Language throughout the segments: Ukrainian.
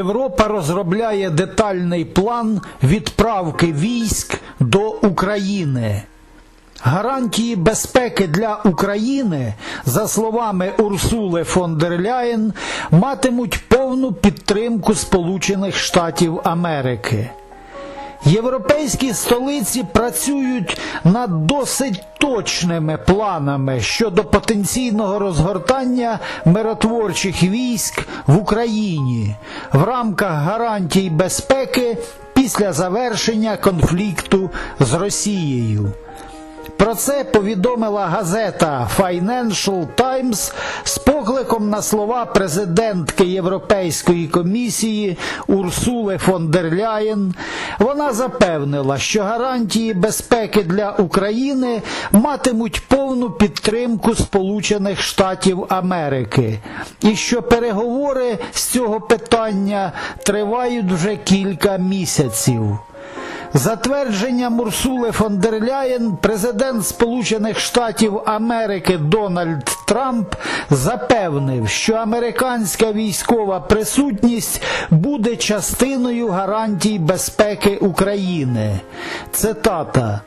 Європа розробляє детальний план відправки військ до України. Гарантії безпеки для України, за словами Урсули фон дер Ляєн, матимуть повну підтримку Сполучених Штатів Америки. Європейські столиці працюють над досить точними планами щодо потенційного розгортання миротворчих військ в Україні в рамках гарантій безпеки після завершення конфлікту з Росією. Про це повідомила газета Financial Times з покликом на слова президентки Європейської комісії Урсули фон дер Ляєн. Вона запевнила, що гарантії безпеки для України матимуть повну підтримку Сполучених Штатів Америки, і що переговори з цього питання тривають вже кілька місяців. Затвердження Мурсули фон дер Ляєн президент Сполучених Штатів Америки Дональд Трамп запевнив, що американська військова присутність буде частиною гарантій безпеки України. Цитата.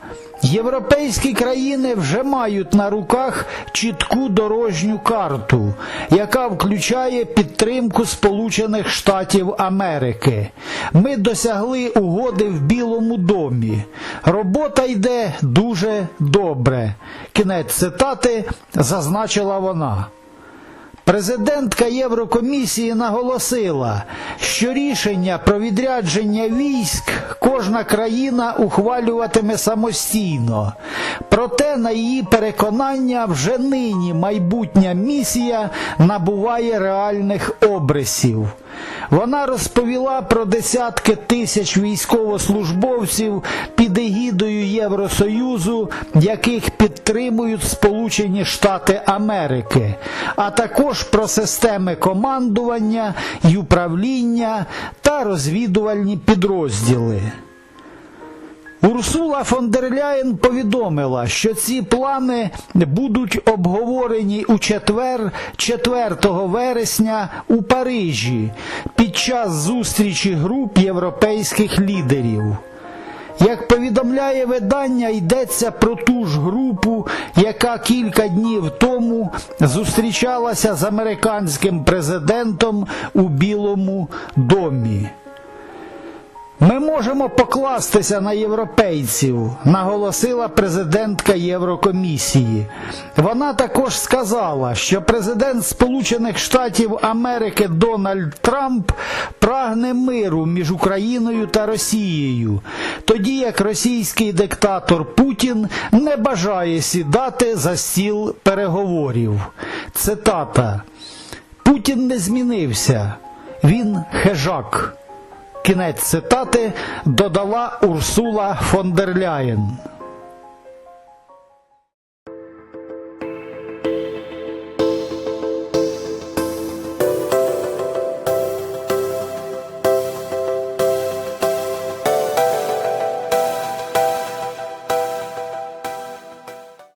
Європейські країни вже мають на руках чітку дорожню карту, яка включає підтримку Сполучених Штатів Америки. Ми досягли угоди в Білому домі. Робота йде дуже добре. Кінець цитати зазначила вона. Президентка Єврокомісії наголосила, що рішення про відрядження військ кожна країна ухвалюватиме самостійно. Проте, на її переконання, вже нині майбутня місія набуває реальних обрисів. Вона розповіла про десятки тисяч військовослужбовців під егідою Євросоюзу, яких підтримують Сполучені Штати Америки, а також про системи командування і управління та розвідувальні підрозділи. Урсула фон дер Ляєн повідомила, що ці плани будуть обговорені у четвер, 4 вересня у Парижі під час зустрічі груп європейських лідерів. Як повідомляє видання, йдеться про ту ж групу, яка кілька днів тому зустрічалася з американським президентом у Білому домі. Ми можемо покластися на європейців, наголосила президентка Єврокомісії. Вона також сказала, що президент Сполучених Штатів Америки Дональд Трамп прагне миру між Україною та Росією, тоді як російський диктатор Путін не бажає сідати за стіл переговорів. Цитата: Путін не змінився, він хижак. Кінець цитати додала Урсула фон дер Ляєн.